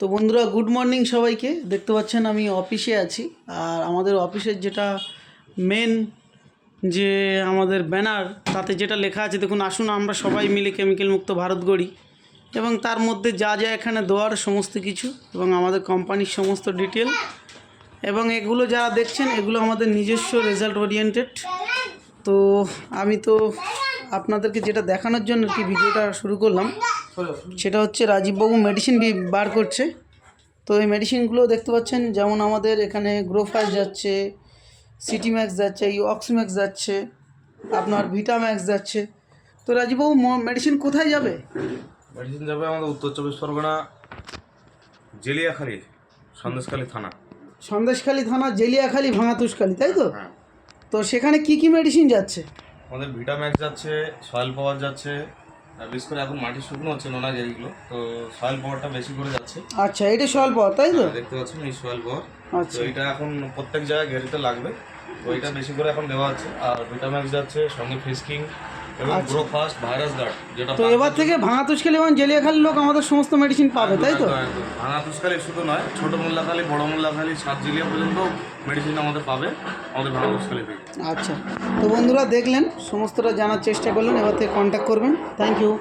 তো বন্ধুরা good morning সবাইকে। দেখতে পাচ্ছেন আমি অফিসে আছি। আর আমাদের অফিসের যেটা মেন যে আমাদের ব্যানার তাতে যেটা লেখা আছে, দেখুন, আসুন আমরা সবাই মিলে কেমিক্যাল মুক্ত ভারত গড়ি। এবং তার মধ্যে যা যা এখানে দেওয়ার, সমস্ত কিছু এবং আমাদের কোম্পানির সমস্ত ডিটেল এবং এগুলো যারা দেখছেন, এগুলো আমাদের নিজস্ব রেজাল্ট ওরিয়েন্টেড তো আমি তো আপনাদেরকে যেটা দেখানোর জন্য কি ভিডিওটা শুরু করলাম। সেটা হচ্ছে রাজীববাবু মেডিসিন বার করছে। তো এই মেডিসিনগুলো দেখতে পাচ্ছেন যেমন আমাদের এখানে গ্রোফাস যাচ্ছে সিটি ম্যাক্স যাচ্ছে এই অক্সিম্যাক্স যাচ্ছে আপনার ভিটাম্যাক্স যাচ্ছে। তো রাজীববাবু মেডিসিন কোথায় যাবে? মেডিসিন যাবে আমাদের উত্তর চব্বিশ পরগনা জেলিয়াখালী সন্দেশখালী থানা। সন্দেশখালী থানা জেলিয়াখালী ভাঙাতুসখালী তাই তো? হ্যাঁ। তো সেখানে কি কি মেডিসিন যাচ্ছে? আমাদের ভিটাম্যাক্স যাচ্ছে সয়েল পাওয়ার যাচ্ছে বিশেষ করে এখন মাটি শুকনো হচ্ছে নোনা যেগুলো তো সয়েল পাওয়ারটা বেশি করে যাচ্ছে। আচ্ছা এটা স্বল্প তাই তো? দেখতে পাচ্ছেন এই সয়েল পাওয়ার তো আচ্ছা এটা এখন প্রত্যেক জায়গায় ঘেরিতে লাগবে। তো এটা বেশি করে এখন দেওয়া হচ্ছে। আর ভিটাম্যাক্স যাচ্ছে সঙ্গে ফিস্কিং এবং গ্রো ফাস্ট ভাইরাস গার্ড যেটা তো এবার থেকে ভাঙা ভাঙাতুসখালী এবং জেলিয়াখালী লোক আমাদের সমস্ত মেডিসিন পাবে তাই তো? ভাঙা তুষকালি শুধু নয় ছোট মোল্লাখালী বড় মোল্লাখালী সাত জেলিয়া পর্যন্ত মেডিসিন আমাদের পাবে আমাদের ভাঙা তুষকালি থেকে। আচ্ছা। তো বন্ধুরা দেখলেন সমস্তটা জানার চেষ্টা করলেন এবার থেকে কন্ট্যাক্ট করবেন। Thank you